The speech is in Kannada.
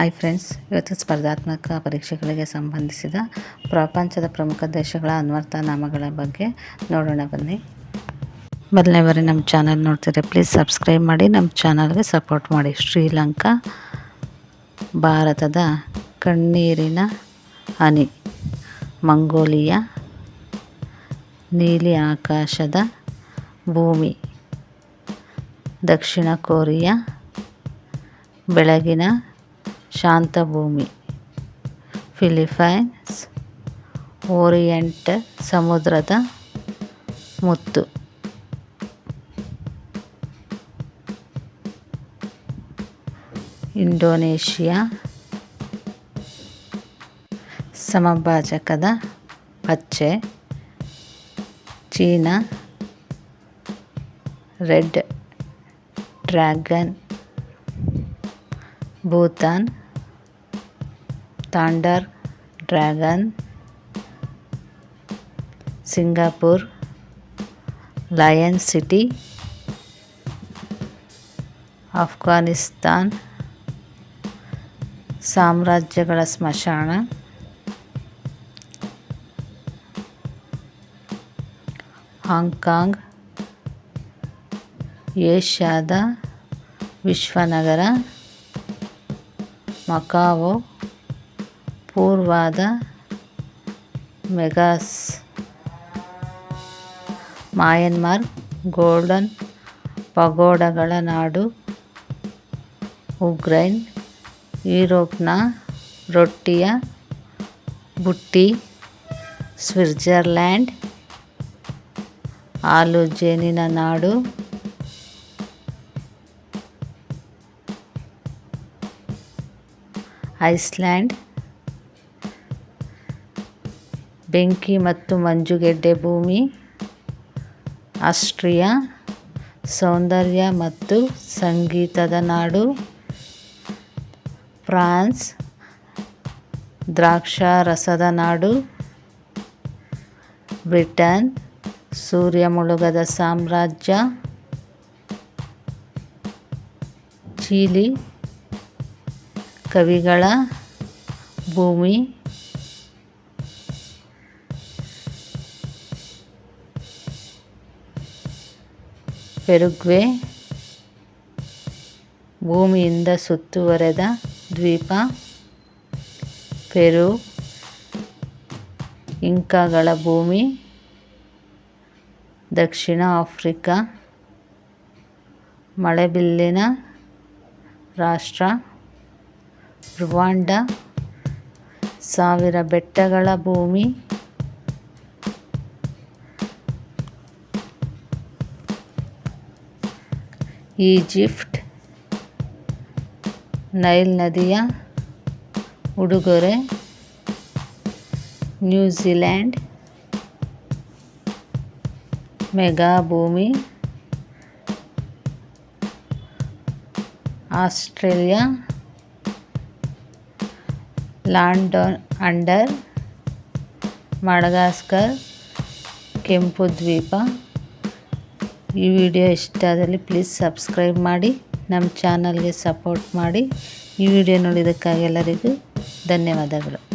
ಹಾಯ್ ಫ್ರೆಂಡ್ಸ್ ಇವತ್ತು ಸ್ಪರ್ಧಾತ್ಮಕ ಪರೀಕ್ಷೆಗಳಿಗೆ ಸಂಬಂಧಿಸಿದ ಪ್ರಪಂಚದ ಪ್ರಮುಖ ದೇಶಗಳ ಅನ್ವರ್ಥ ನಾಮಗಳ ಬಗ್ಗೆ ನೋಡೋಣ ಬನ್ನಿ. ಮೊದಲನೇ ಬಾರಿ ನಮ್ಮ ಚಾನಲ್ ನೋಡ್ತಿದ್ರೆ ಪ್ಲೀಸ್ ಸಬ್ಸ್ಕ್ರೈಬ್ ಮಾಡಿ, ನಮ್ಮ ಚಾನಲ್ಗೆ ಸಪೋರ್ಟ್ ಮಾಡಿ. ಶ್ರೀಲಂಕಾ, ಭಾರತದ ಕಣ್ಣೀರಿನ ಹನಿ, ಮಂಗೋಲಿಯಾ, ನೀಲಿ ಆಕಾಶದ ಭೂಮಿ, ದಕ್ಷಿಣ ಕೊರಿಯಾ, ಬೆಳಗಿನ ಶಾಂತ ಭೂಮಿ ಫಿಲಿಪೈನ್ಸ್ ಓರಿಯೆಂಟ್ ಸಮುದ್ರದ ಮುತ್ತು ಇಂಡೋನೇಷಿಯಾ ಸಮಭಾಜಕದ ಪಚ್ಚೆ China red dragon Bhutan thunder dragon Singapore lion city Afghanistan ಸಾಮ್ರಾಜ್ಯಗಳ ಸ್ಮಶಾನ ಹಾಂಗ್ಕಾಂಗ್ ಏಷ್ಯಾದ ವಿಶ್ವನಗರ ಮಕಾವೋ ಪೂರ್ವದ ಮೆಗಾಸ್ ಮಯನ್ಮಾರ್ ಗೋಲ್ಡನ್ ಪಗೋಡಗಳ ನಾಡು ಉಕ್ರೈನ್ ಯುರೋಪ್ನ ರೊಟ್ಟಿಯ ಬುಟ್ಟಿ ಸ್ವಿಟ್ಜರ್ಲ್ಯಾಂಡ್ ಹಾಲು ಜೇನಿನ ನಾಡು ಐಸ್ಲ್ಯಾಂಡ್ ಬೆಂಕಿ ಮತ್ತು ಮಂಜುಗೆಡ್ಡೆ ಭೂಮಿ, ಆಸ್ಟ್ರಿಯಾ ಸೌಂದರ್ಯ ಮತ್ತು ಸಂಗೀತದ ನಾಡು, ಫ್ರಾನ್ಸ್, ದ್ರಾಕ್ಷಾರಸದ ನಾಡು, ಬ್ರಿಟನ್ ಸೂರ್ಯ ಮುಳುಗದ ಸಾಮ್ರಾಜ್ಯ, ಚೀಲಿ ಕವಿಗಳ ಭೂಮಿ ಪೆರುಗ್ವೆ, ಭೂಮಿಯಿಂದ ಸುತ್ತುವರೆದ ದ್ವೀಪ, ಪೆರು, ಇಂಕಾಗಳ ಭೂಮಿ, ದಕ್ಷಿಣ ಆಫ್ರಿಕಾ, ಮಳೆಬಿಲ್ಲಿನ ರಾಷ್ಟ್ರ, ರುವಾಂಡ, ಸಾವಿರ ಬೆಟ್ಟಗಳ ಭೂಮಿ ಈಜಿಪ್ಟ್ ನೈಲ್ ನದಿಯ ಉಡುಗೊರೆ ನ್ಯೂಜಿಲ್ಯಾಂಡ್ ಮೆಗಾ ಭೂಮಿ ಆಸ್ಟ್ರೇಲಿಯಾ ಲ್ಯಾಂಡ್ ಅಂಡರ್ ಮಡಗಾಸ್ಕರ್ ಕೆಂಪು ದ್ವೀಪ ಈ ವಿಡಿಯೋ ಇಷ್ಟ ಆದಲ್ಲಿ ಪ್ಲೀಸ್ ಸಬ್ಸ್ಕ್ರೈಬ್ ಮಾಡಿ ನಮ್ಮ ಚಾನಲ್ಗೆ ಸಪೋರ್ಟ್ ಮಾಡಿ ಈ ವಿಡಿಯೋ ನೋಡಿದ್ದಕ್ಕಾಗಿ ಎಲ್ಲರಿಗೂ ಧನ್ಯವಾದಗಳು.